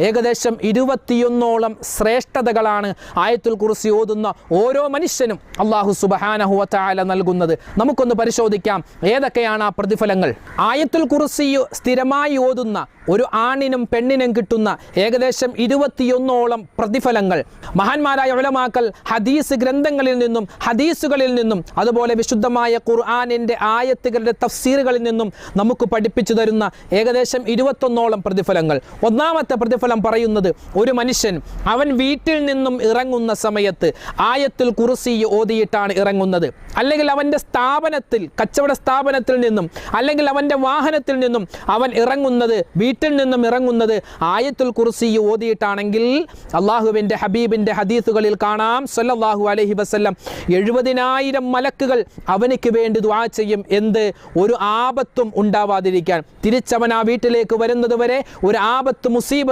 ഏകദേശം ഇരുപത്തിയൊന്നോളം ശ്രേഷ്ഠതകളാണ് ആയത്തുൽ കുറിസി ഓതുന്ന ഓരോ മനുഷ്യനും അള്ളാഹു സുബഹാനഹുവല നൽകുന്നത്. നമുക്കൊന്ന് പരിശോധിക്കാം. ഏതൊക്കെയാണ് ആ പ്രതിഫലങ്ങൾ? ആയത്തുൽ കുറിസി സ്ഥിരമായി ഓതുന്ന ഒരു ആണിനും പെണ്ണിനും കിട്ടുന്ന ഏകദേശം ഇരുപത്തിയൊന്നോളം പ്രതിഫലങ്ങൾ. മഹാന്മാരായ ഉലമാക്കൽ ഹദീസ് ഗ്രന്ഥങ്ങളിൽ നിന്നും ഹദീസുകളിൽ നിന്നും അതുപോലെ വിശുദ്ധമായ ഖുർആാനിന്റെ ആയത്തുകളുടെ തഫ്സീറുകളിൽ നിന്നും നമുക്ക് പഠിപ്പിച്ചു തരുന്ന ഏകദേശം ഇരുപത്തൊന്നോളം പ്രതിഫലങ്ങൾ. ഒന്നാമത്തെ പ്രതിഫലം പറയുന്നത് ഒരു മനുഷ്യൻ അവൻ വീട്ടിൽ നിന്നും ഇറങ്ങുന്ന സമയത്ത് ആയത്തിൽ കുറിസി ഓതിയിട്ടാണ് ഇറങ്ങുന്നത്. അല്ലെങ്കിൽ അവന്റെ സ്ഥാപനത്തിൽ കച്ചവട സ്ഥാപനത്തിൽ നിന്നും അല്ലെങ്കിൽ അവന്റെ വാഹനത്തിൽ നിന്നും അവൻ ഇറങ്ങുന്നത് വീട്ടിൽ നിന്നും ഇറങ്ങുന്നത് ആയത്തുൽ കുറിസി ഓതിയിട്ടാണെങ്കിൽ അള്ളാഹുവിന്റെ ഹബീബിന്റെ ഹദീസുകളിൽ കാണാം. സല്ലല്ലാഹു അലഹി വസല്ലം എഴുപതിനായിരം മലക്കുകൾ അവനിക്ക് വേണ്ടി ദ്വാ ചെയ്യും എന്ത്? ഒരു ആപത്തും ഉണ്ടാവാതിരിക്കാൻ. തിരിച്ചവൻ ആ വീട്ടിലേക്ക് വരുന്നത് വരെ ഒരു ആപത്ത് മുസീബ